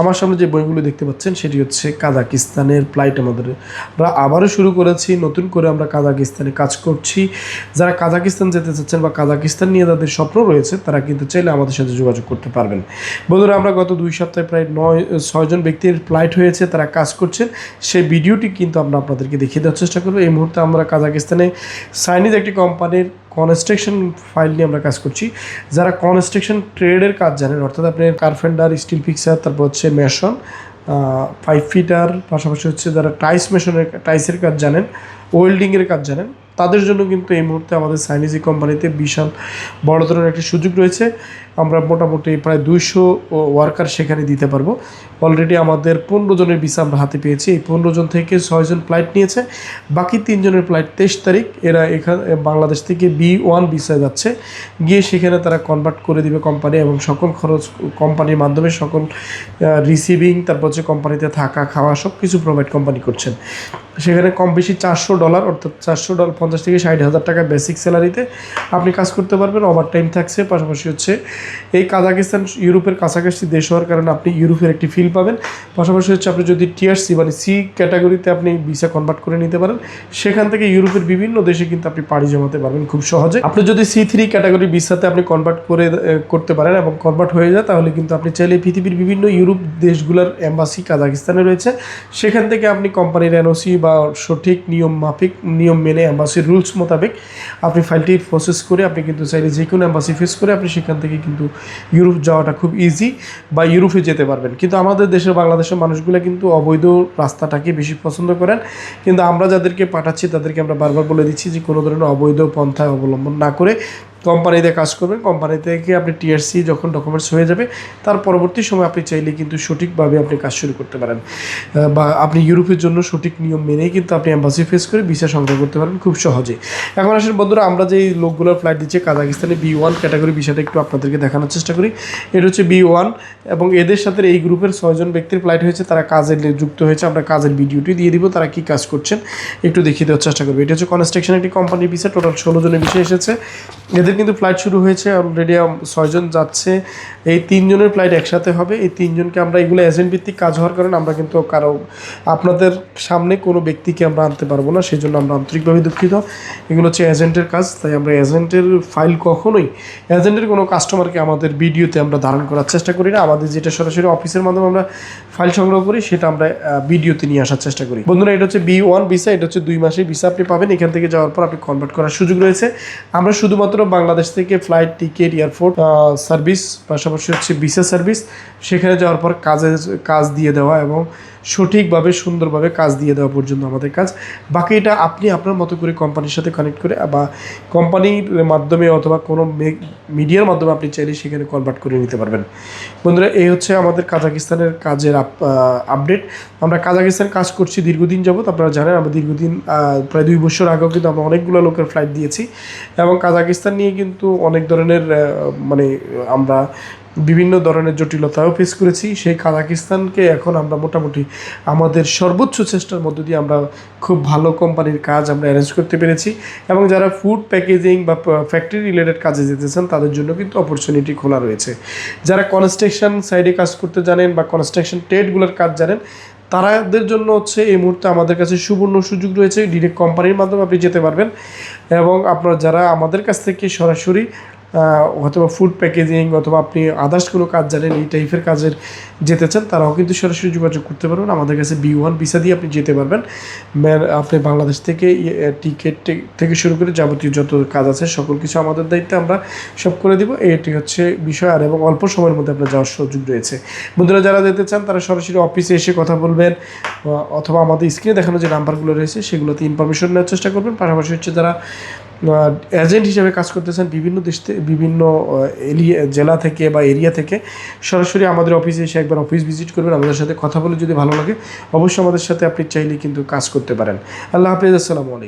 আমার সামনে যে বইগুলো দেখতে পাচ্ছেন, সেটি হচ্ছে কাজাকিস্তানের ফ্লাইট আমাদের। আমরা আবারও শুরু করেছি, নতুন করে আমরা কাজাকিস্তানে কাজ করছি। যারা কাজাকিস্তান যেতে চাচ্ছেন বা কাজাকিস্তান নিয়ে যাদের স্বপ্ন রয়েছে, তারা কিন্তু চাইলে আমাদের সাথে যোগাযোগ করতে পারবেন। বন্ধুরা, আমরা গত দুই সপ্তাহে প্রায় নয় ছয়জন ব্যক্তির ফ্লাইট হয়েছে, তারা কাজ করছেন। সেই ভিডিওটি কিন্তু আমরা আপনাদেরকে দেখিয়ে দেওয়ার চেষ্টা করব। এই মুহূর্তে আমরা কাজাকিস্তানে চাইনিজ একটি কোম্পানির কনস্ট্রাকশন ফাইল নিয়ে আমরা কাজ করছি। যারা কনস্ট্রাকশন ট্রেডের কাজ জানেন, অর্থাৎ আপনি কার্পেন্টার স্টিল ফিক্সার তারপর হচ্ছে মেশন ফাইভ ফিটার পাশাপাশি হচ্ছে যারা টাইস মেশনের টাইসের কাজ জানেন ওয়েল্ডিংয়ের কাজ জানেন তাদের জন্য কিন্তু এই মুহূর্তে আমাদের চাইনিজি কোম্পানিতে বিশাল বড় ধরনের একটি সুযোগ রয়েছে। আমরা মোটামুটি প্রায় দুইশো ওয়ার্কার সেখানে দিতে পারব। অলরেডি আমাদের পনেরো জনের ভিসা আমরা হাতে পেয়েছি। এই পনেরো জন থেকে ছয়জন ফ্লাইট নিয়েছে। বাকি তিনজনের ফ্লাইট তেইশ তারিখ। এরা এখানে, বাংলাদেশ থেকে বি ওয়ান ভিসায় যাচ্ছে। গিয়ে সেখানে তারা কনভার্ট করে দিবে কোম্পানি এবং সকল খরচ কোম্পানির মাধ্যমে সকল রিসিভিং তারপর হচ্ছে কোম্পানিতে থাকা, খাওয়া সব কিছু প্রোভাইড কোম্পানি করছেন। সেখানে কম বেশি চারশো ডলার অর্থাৎ চারশো ডলার পঞ্চাশ থেকে ষাট হাজার টাকা বেসিক স্যালারিতে আপনি কাজ করতে পারবেন। ওভার টাইম থাকছে, পাশাপাশি হচ্ছে এই কাজাকিস্তান, ইউরোপের কাছাকাছি দেশ হওয়ার কারণে আপনি ইউরোপের একটি ফিল পাবেন। পাশাপাশি হচ্ছে আপনি যদি টিআরসি মানে সি ক্যাটাগরিতে আপনি ভিসা কনভার্ট করে নিতে পারেন, সেখান থেকে ইউরোপের বিভিন্ন দেশে কিন্তু আপনি পাড়ি জমাতে পারবেন খুব সহজে। আপনি যদি সি থ্রি ক্যাটাগরি ভিসাতে আপনি কনভার্ট করে করতে পারেন এবং কনভার্ট হয়ে যায়, তাহলে কিন্তু আপনি চাইলে পৃথিবীর বিভিন্ন ইউরোপ দেশগুলোর অ্যাম্বাসি কাজাকিস্তানে রয়েছে। সেখান থেকে আপনি কোম্পানির এনওসি বা সঠিক নিয়ম মাফিক নিয়ম মেনে অ্যাম্বাসির রুলস মোতাবেক আপনি ফাইলটি প্রসেস করে আপনি কিন্তু চাইলে যে কোনো অ্যাম্বাসি ফেস করে আপনি সেখান থেকে কিন্তু ইউরোপ যাওয়াটা খুব ইজি বা ইউরোপে যেতে পারবেন। কিন্তু আমাদের দেশের বাংলাদেশের মানুষগুলো কিন্তু অবৈধ রাস্তাটাকে বেশি পছন্দ করেন। কিন্তু আমরা যাদেরকে পাঠাচ্ছি তাদেরকে আমরা বারবার বলে দিচ্ছি যে কোনো ধরনের অবৈধ পন্থা অবলম্বন না করে কোম্পানিতে কাজ করবেন, কোম্পানি থেকে আপনি টিআরসি যখন ডকুমেন্টস হয়ে যাবে, তার পরবর্তী সময় আপনি চাইলে কিন্তু সঠিকভাবে আপনি কাজ শুরু করতে পারেন। বা আপনি ইউরোপের জন্য সঠিক নিয়ম মেনেই কিন্তু আপনি অ্যাম্বাসি ফেস করে ভিসা সংগ্রহ করতে পারবেন খুব সহজে। এখন আসেন বন্ধুরা, আমরা যে লোকগুলোর ফ্লাইট দিচ্ছি, কাজাকিস্তানে বি ওয়ান ক্যাটাগরি বিষয়টা একটু আপনাদেরকে দেখানোর চেষ্টা করি। এটা হচ্ছে বি ওয়ান এবং এদের সাথে এই গ্রুপের ছয়জন ব্যক্তির ফ্লাইট হয়েছে, তারা কাজে যুক্ত হয়েছে। আমরা কাজের ভিডিওটি দিয়ে দিব, তারা কি কাজ করছেন একটু দেখিয়ে দেওয়ার চেষ্টা করব। এটা হচ্ছে কনস্ট্রাকশন একটি কোম্পানির বিষয় টোটাল ষোলো জনের বিষয় এসেছে। এদের কিন্তু ফ্লাইট শুরু হয়েছে অলরেডি ছয়জন যাচ্ছে। এই তিনজনের ফ্লাইট একসাথে হবে। এই তিনজনকে আমরা এগুলো এজেন্ট ভিত্তিক কাজ হওয়ার কারণে আমরা কিন্তু কারও, আপনাদের সামনে কোনো ব্যক্তিকে আমরা আনতে পারব না। সেই জন্য আমরা আন্তরিকভাবে দুঃখিত। এগুলো হচ্ছে এজেন্টের কাজ, তাই আমরা এজেন্টের ফাইল কখনোই এজেন্টের কোনো কাস্টমারকে আমাদের ভিডিওতে আমরা ধারণ করার চেষ্টা করি না। আমাদের যেটা সরাসরি অফিসের মাধ্যমে আমরা ফাইল সংগ্রহ করি, সেটা আমরা ভিডিওতে নিয়ে আসার চেষ্টা করি। বন্ধুরা, এটা হচ্ছে বি ওয়ান ভিসা এটা হচ্ছে দুই মাসের ভিসা আপনি পাবেন। এখান থেকে যাওয়ার পর আপনি কনভার্ট করার সুযোগ রয়েছে। আমরা শুধুমাত্র বাংলাদেশ থেকে ফ্লাইট টিকিট এয়ারপোর্ট সার্ভিস পাশাপাশি হচ্ছে ভিসা সার্ভিস সেখানে যাওয়ার পর কাজের কাজ দিয়ে দেওয়া এবং সঠিকভাবে, সুন্দরভাবে কাজ দিয়ে দেওয়া পর্যন্ত আমাদের কাজ। বাকি এটা আপনি আপনার মতো করে কোম্পানির সাথে কানেক্ট করে বা কোম্পানির মাধ্যমে অথবা কোনো মিডিয়ার মাধ্যমে আপনি চাইলে সেখানে কনভার্ট করে নিতে পারবেন। বন্ধুরা, এই হচ্ছে আমাদের কাজাকিস্তানের কাজের আপডেট আমরা কাজাকিস্তান কাজ করছি দীর্ঘদিন যাবত আপনারা জানেন আমরা দীর্ঘদিন প্রায় দুই বছর আগেও কিন্তু আমরা অনেকগুলো লোকের ফ্লাইট দিয়েছি। এবং কাজাকিস্তান নিয়ে কিন্তু অনেক ধরনের মানে আমরা বিভিন্ন ধরনের জটিলতাও ফেস করেছি। সেই কাজাকিস্তানকে এখন আমরা মোটামুটি আমাদের সর্বোচ্চ চেষ্টার মধ্য দিয়ে আমরা খুব ভালো কোম্পানির কাজ আমরা অ্যারেঞ্জ করতে পেরেছি এবং যারা ফুড প্যাকেজিং বা ফ্যাক্টরি রিলেটেড কাজে যেতে চান, তাদের জন্য কিন্তু অপরচুনিটি খোলা রয়েছে। যারা কনস্ট্রাকশন সাইডে কাজ করতে জানেন বা কনস্ট্রাকশন ট্রেডগুলোর কাজ জানেন, তারাদের জন্য হচ্ছে এই মুহূর্তে আমাদের কাছে সুবর্ণ সুযোগ রয়েছে। ডিরেক্ট কোম্পানির মাধ্যমে আপনি যেতে পারবেন এবং আপনার যারা আমাদের কাছ থেকে সরাসরি অথবা ফুড প্যাকেজিং অথবা আপনি আদার্স কোনো কাজ জানেন, এই টাইপের কাজের যেতে চান, তারাও কিন্তু সরাসরি যোগাযোগ করতে পারবেন। আমাদের কাছে বি ওয়ান ভিসা দিয়ে আপনি যেতে পারবেন। আপনি বাংলাদেশ থেকে টিকিট থেকে শুরু করে যাবতীয় যত কাজ আছে, সকল কিছু আমাদের দায়িত্বে আমরা সব করে দিব। এটি হচ্ছে বিষয়, আর এবং অল্প সময়ের মধ্যে আপনার যাওয়ার সুযোগ রয়েছে। বন্ধুরা, যারা যেতে চান, তারা সরাসরি অফিসে এসে কথা বলবেন অথবা আমাদের স্ক্রিনে দেখানো যে নাম্বারগুলো রয়েছে, সেগুলোতে ইনফরমেশন নেওয়ার চেষ্টা করবেন। পাশাপাশি হচ্ছে যারা এজেন্ট হিসেবে কাজ করতেছেন বিভিন্ন দেশ বিভিন্ন এরিয়া জেলা থেকে বা এরিয়া থেকে। সরাসরি আমাদের অফিসে এসে একবার অফিস ভিজিট করবেন, আমাদের সাথে কথা বলে যদি ভালো লাগে, অবশ্যই আমাদের সাথে আপনি চাইলে কিন্তু কাজ করতে পারেন। আল্লাহ হাফিজ, আসসালামু আলাইকুম।